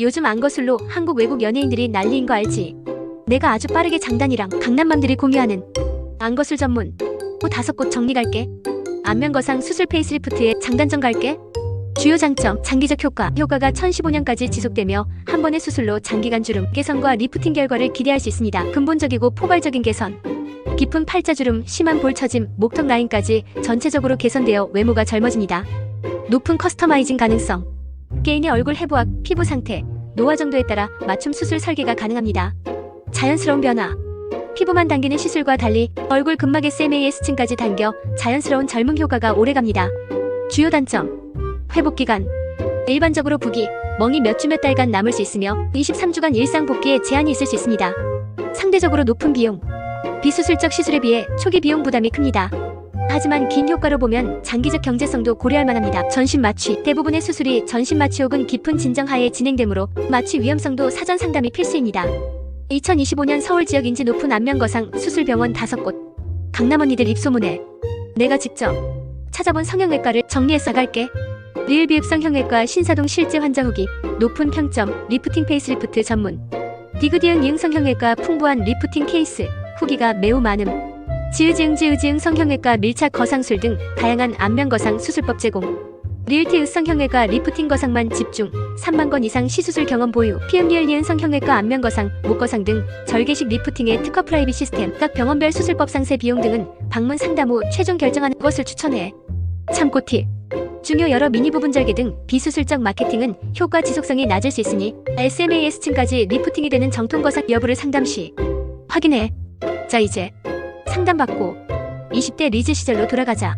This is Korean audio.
요즘 안거술로 한국 외국 연예인들이 난리인 거 알지? 내가 아주 빠르게 장단이랑 강남맘들이 공유하는 안거술 전문 호 다섯 곳 정리 갈게. 안면거상 수술 페이스리프트에 장단점 갈게. 주요 장점, 장기적 효과. 효과가 1015년까지 지속되며 한 번의 수술로 장기간 주름 개선과 리프팅 결과를 기대할 수 있습니다. 근본적이고 포괄적인 개선. 깊은 팔자주름, 심한 볼 처짐, 목턱 라인까지 전체적으로 개선되어 외모가 젊어집니다. 높은 커스터마이징 가능성. 개인의 얼굴 해부학, 피부 상태, 노화 정도에 따라 맞춤 수술 설계가 가능합니다. 자연스러운 변화. 피부만 당기는 시술과 달리 얼굴 근막 SMAS층까지 당겨 자연스러운 젊음 효과가 오래갑니다. 주요 단점. 회복 기간. 일반적으로 부기, 멍이 몇 주 몇 달간 남을 수 있으며 23주간 일상 복귀에 제한이 있을 수 있습니다. 상대적으로 높은 비용. 비수술적 시술에 비해 초기 비용 부담이 큽니다. 하지만 긴 효과로 보면 장기적 경제성도 고려할 만합니다. 전신 마취. 대부분의 수술이 전신 마취 혹은 깊은 진정 하에 진행되므로 마취 위험성도 사전 상담이 필수입니다. 2025년 서울 지역 인지 높은 안면거상 수술병원 5곳. 강남 언니들 입소문에 내가 직접 찾아본 성형외과를 정리해서 갈게. 리을비읍 성형외과 신사동 실제 환자 후기 높은 평점 리프팅 페이스리프트 전문 디그디응 이응 성형외과 풍부한 리프팅 케이스 후기가 매우 많음 지으지응 지으지응 성형외과 밀착 거상술 등 다양한 안면 거상 수술법 제공. 리을티의 성형외과 리프팅 거상만 집중 3만 건 이상 시수술 경험 보유 피음리을 니은 성형외과 안면 거상 목 거상 등 절개식 리프팅의 특허 프라이빗 시스템 각 병원별 수술법 상세 비용 등은 방문 상담 후 최종 결정하는 것을 추천해. 참고 팁. 중요 여러 미니 부분 절개 등 비수술적 마케팅은 효과 지속성이 낮을 수 있으니 SMAS층까지 리프팅이 되는 정통 거상 여부를 상담 시 확인해. 자 이제 상담받고 20대 리즈 시절로 돌아가자.